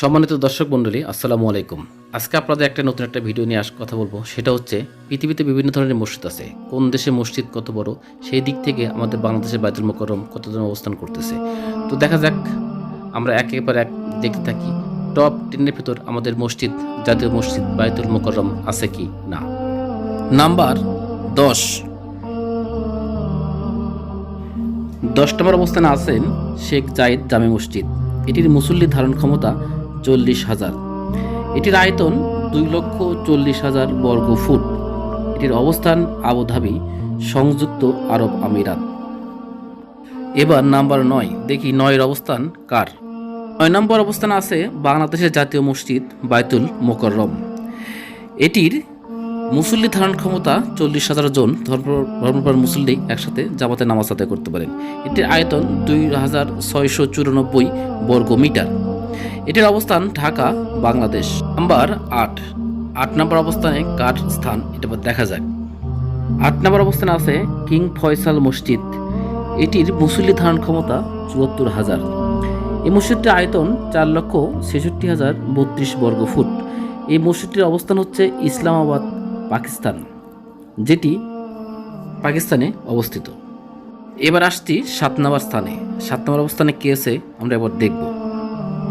সম্মানিত দর্শক মণ্ডলী, আসসালামু আলাইকুম। আজকে আপনাদের একটা নতুন একটা ভিডিও নিয়ে আস কথা বলব। সেটা হচ্ছে, পৃথিবীতে বিভিন্ন ধরনের মসজিদ আছে। কোন দেশে মসজিদ কত বড়, সেই দিক থেকে আমাদের বাংলাদেশের বাইতুল মোকরম কতজন অবস্থান করতেছে। তো দেখা যাক, আমরা একেবারে এক দেখতে থাকি, টপ টেনের ভেতর আমাদের মসজিদ, জাতীয় মসজিদ বাইতুল মোকরম আছে কি না? নাম্বার দশ। দশ নম্বর অবস্থানে আছেন শেখ জায়েদ জামে মসজিদ। এটির মুসল্লি ধারণ ক্ষমতা চল্লিশ হাজার। এটির আয়তন দুই লক্ষ চল্লিশ হাজার বর্গ ফুট। এটির অবস্থান আবুধাবি, সংযুক্ত আরব আমিরাত। এবার নাম্বার নয়, দেখি নয়ের অবস্থান কার। নয় নম্বর অবস্থান আছে বাংলাদেশের জাতীয় মসজিদ বাইতুল মোকররম। এটির মুসল্লি ধারণ ক্ষমতা চল্লিশ হাজার জন, ধর্ম ধর্মপ্রাণ মুসল্লি একসাথে জামাতে নামাজ আদায় করতে পারেন। এটির আয়তন দুই হাজার ছয়শো চুরানব্বই বর্গ মিটার। এটির অবস্থান ঢাকা, বাংলাদেশ। নাম্বার আট। আট নম্বর অবস্থানে কার স্থান? এটা দেখা যাক। আট নম্বর অবস্থানে আছে কিং ফয়সাল মসজিদ। এটির মুসল্লি ধারণ ক্ষমতা চুয়াত্তর হাজার। এই মসজিদটির আয়তন চার লক্ষ ছেষট্টি হাজার বত্রিশ বর্গ ফুট। এই মসজিদটির অবস্থান হচ্ছে ইসলামাবাদ, পাকিস্তান, যেটি পাকিস্তানে অবস্থিত। এবার আসছি সাত নম্বর স্থানে। সাত নম্বর অবস্থানে কে আছে? আমরা এবার দেখব।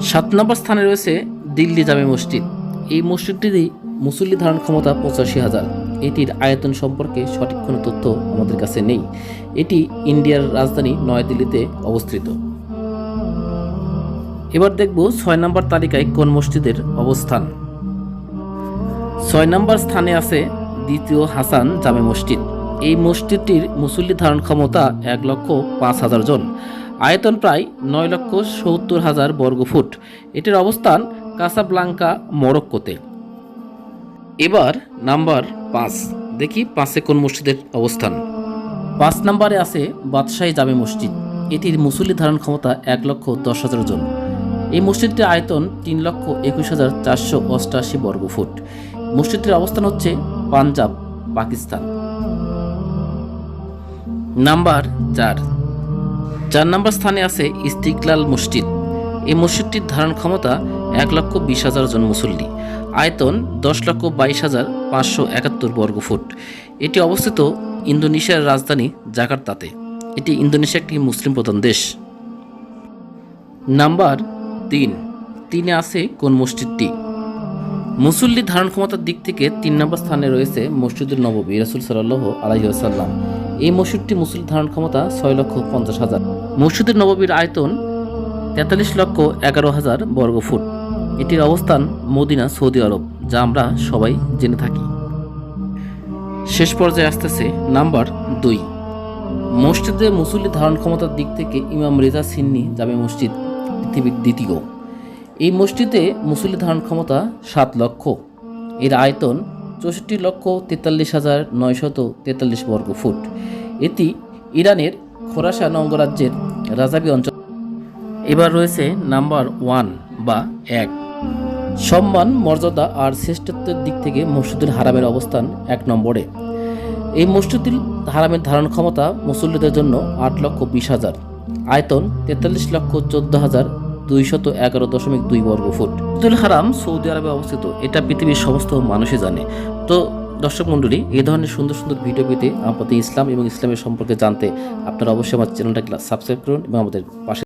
সাত নম্বর স্থানে রয়েছে দিল্লি জামে মসজিদ। এই মসজিদটির মুসল্লি ধারণ ক্ষমতা পঁচাশি হাজার। এটির আয়তন সম্পর্কে সঠিক কোনো তথ্য আমাদের কাছে নেই। এটি ইন্ডিয়ার রাজধানী নয়াদিল্লিতে অবস্থিত। এবার দেখব ছয় নম্বর তালিকায় কোন মসজিদের অবস্থান। ছয় নম্বর স্থানে আছে দ্বিতীয় হাসান জামে মসজিদ। এই মসজিদটির মুসল্লি ধারণ ক্ষমতা এক লক্ষ পাঁচ হাজার জন। আয়তন প্রায় নয় লক্ষ সত্তর হাজার বর্গ ফুট। এটির অবস্থান কাসাব্লাঙ্কা, মরক্কোতে। এবার নাম্বার পাঁচ। দেখি পাঁচে কোন মসজিদের অবস্থান। পাঁচ নাম্বারে আছে বাদশাহী জামে মসজিদ। এটির মুসল্লি ধারণ ক্ষমতা এক লক্ষ দশ হাজার জন। এই মসজিদটির আয়তন তিন লক্ষ একুশ হাজার চারশো অষ্টাশি বর্গ ফুট। মসজিদটির অবস্থান হচ্ছে পাঞ্জাব, পাকিস্তান। নাম্বার চার। চার নম্বর স্থানে আছে ইস্তিকলাল মসজিদ। এই মসজিদটির ধারণ ক্ষমতা এক লক্ষ বিশ হাজার জন মুসল্লি। আয়তন দশ লক্ষ বাইশ হাজার পাঁচশো একাত্তর বর্গ ফুট। এটি অবস্থিত ইন্দোনেশিয়ার রাজধানী জাকার্তাতে। এটি ইন্দোনেশিয়া একটি মুসলিম প্রধান দেশ। নাম্বার তিন। তিনে আছে কোন মসজিদটি? মুসল্লি ধারণ ক্ষমতার দিক থেকে তিন নম্বর স্থানে রয়েছে মসজিদুল নববী রাসুল সাল্লাহ আলহিহাসাল্লাম এই মসজিদটি মুসল্লি ধারণ ক্ষমতা ছয় লক্ষ পঞ্চাশ হাজার। মসজিদুল নববীর আয়তন তেতাল্লিশ লক্ষ এগারো হাজার বর্গ ফুট। এটির অবস্থান মদিনা, সৌদি আরব, যা আমরা সবাই জেনে থাকি। শেষ পর্যায়ে আসতেছে নাম্বার দুই। মসজিদে মুসল্লি ধারণ ক্ষমতার দিক থেকে ইমাম রেজা সিন্নি জামে মসজিদ পৃথিবীর দ্বিতীয়। এই মসজিদে মুসল্লি ধারণ ক্ষমতা সাত লক্ষ। এর আয়তন চৌষট্টি লক্ষ তেতাল্লিশ হাজার নয়শত তেতাল্লিশ বর্গ ফুট। এটি ইরানের খোরাসান অঙ্গরাজ্যের রাজাবি অঞ্চল। এবার রয়েছে নাম্বার ওয়ান বা এক। সম্মান, মর্যাদা আর শ্রেষ্ঠত্বের দিক থেকে মসজিদুল হারামের অবস্থান এক নম্বরে। এই মসজিদুল হারামের ধারণ ক্ষমতা মুসল্লিদের জন্য আট লক্ষ বিশ হাজার। আয়তন তেতাল্লিশ লক্ষ চোদ্দ হাজার দুইশত এগারো দশমিক দুই বর্গ ফুট মসজিদুল হারাম সৌদি আরবে অবস্থিত। এটা পৃথিবীর সমস্ত মানুষই জানে। তো দর্শক মন্ডলী এ ধরনের সুন্দর সুন্দর ভিডিও পেতে আমাদের ইসলাম এবং ইসলামের সম্পর্কে জানতে আপনারা অবশ্যই আমার চ্যানেলটাকে সাবস্ক্রাইব করুন এবং আমাদের পাশে